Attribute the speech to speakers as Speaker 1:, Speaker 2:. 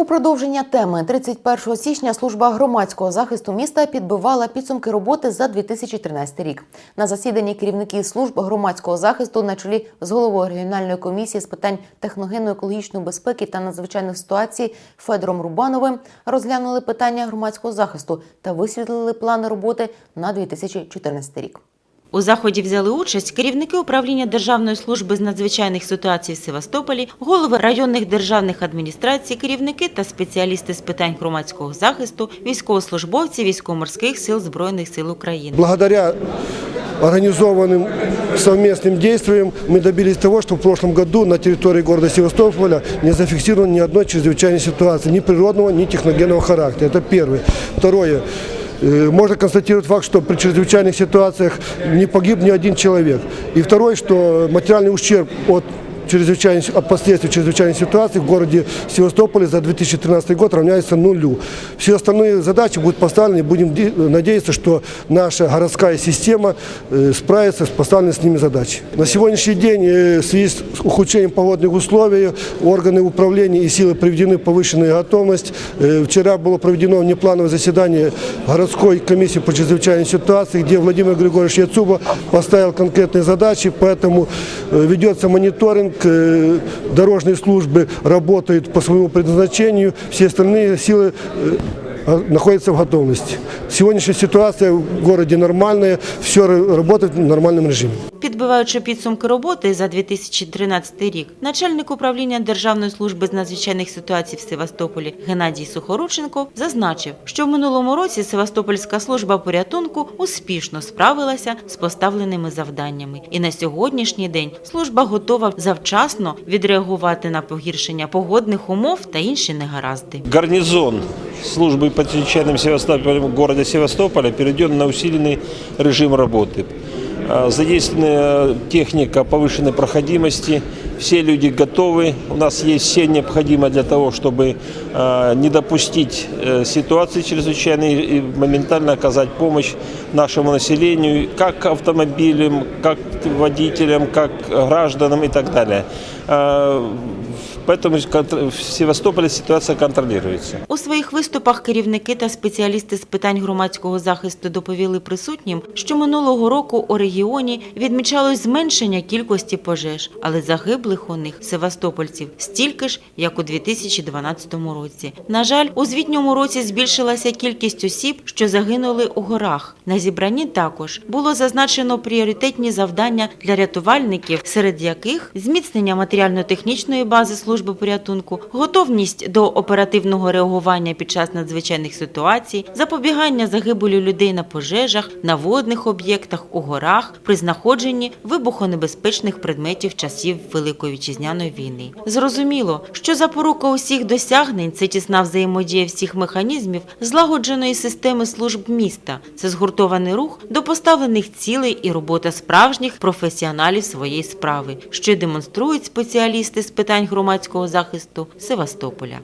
Speaker 1: У продовження теми 31 січня служба громадського захисту міста підбивала підсумки роботи за 2013 рік. На засіданні керівників служб громадського захисту на чолі з головою регіональної комісії з питань техногенно-екологічної безпеки та надзвичайних ситуацій Федором Рубановим розглянули питання громадського захисту та висвітлили плани роботи на 2014 рік.
Speaker 2: У заході взяли участь керівники управління Державної служби з надзвичайних ситуацій в Севастополі, голови районних державних адміністрацій, керівники та спеціалісти з питань громадського захисту, військовослужбовці військово-морських сил Збройних сил України.
Speaker 3: Благодаря организованным совместным действиям мы добились того, что в прошлом году на территории города Севастополя не зафиксировано ни одной чрезвычайной ситуации, ни природного, ни техногенного характера. Это первое. Второе. Э, Можно констатировать факт, что при чрезвычайных ситуациях не погиб ни один человек. И второе, что материальный ущерб от чрезвычайных, от последствий чрезвычайной ситуации в городе Севастополе за 2013 год равняется нулю. Все остальные задачи будут поставлены, будем де- надеяться, что наша городская система э, справится с поставленными с ними задачами. На сегодняшний день э, в связи с ухудшением погодных условий органы управления и силы приведены в повышенную готовность. Э, Вчера было проведено внеплановое заседание городской комиссии по чрезвычайной ситуации, где Владимир Григорьевич Яцуба поставил конкретные задачи, поэтому ведется мониторинг, дорожные службы работают по своему предназначению, все остальные силы э, находятся в готовности. Сегодняшняя ситуация в городе нормальная, все работает в нормальном режиме.
Speaker 2: Підбиваючи підсумки роботи за 2013 рік, начальник управління Державної служби з надзвичайних ситуацій в Севастополі Геннадій Сухорученко зазначив, що в минулому році Севастопольська служба порятунку успішно справилася з поставленими завданнями. І на сьогоднішній день служба готова завчасно відреагувати на погіршення погодних умов та інші негаразди.
Speaker 4: Гарнизон службы по чрезвычайным Севастополем города Севастополя перейден на усиленный режим работы. А, Задействована техника повышенной проходимости. Все люди готовы. У нас есть все необходимое для того, чтобы а, не допустить э, ситуации чрезвычайной и моментально оказать помощь нашему населению, как автомобилям, как водителям, как гражданам и так далее. А, Поэтому контр- в Севастополе ситуация контролируется.
Speaker 2: У своїх виступах керівники та спеціалісти з питань громадського захисту доповіли присутнім, що минулого року у регіоні відмічалось зменшення кількості пожеж, але загиблих у них севастопольців стільки ж, як у 2012 році. На жаль, у звітньому році збільшилася кількість осіб, що загинули у горах. На зібранні також було зазначено пріоритетні завдання для рятувальників, серед яких зміцнення матеріально-технічної бази служби порятунку, готовність до оперативного реагування під час надзвичайних ситуацій, запобігання загибелі людей на пожежах, на водних об'єктах, у горах, при знаходженні вибухонебезпечних предметів часів Великої вітчизняної війни. Зрозуміло, що запорука усіх досягнень це тісна взаємодія всіх механізмів злагодженої системи служб міста. Це згуртований рух до поставлених цілей і робота справжніх професіоналів своєї справи, що демонструють спеціалісти з питань громадського захисту Севастополя.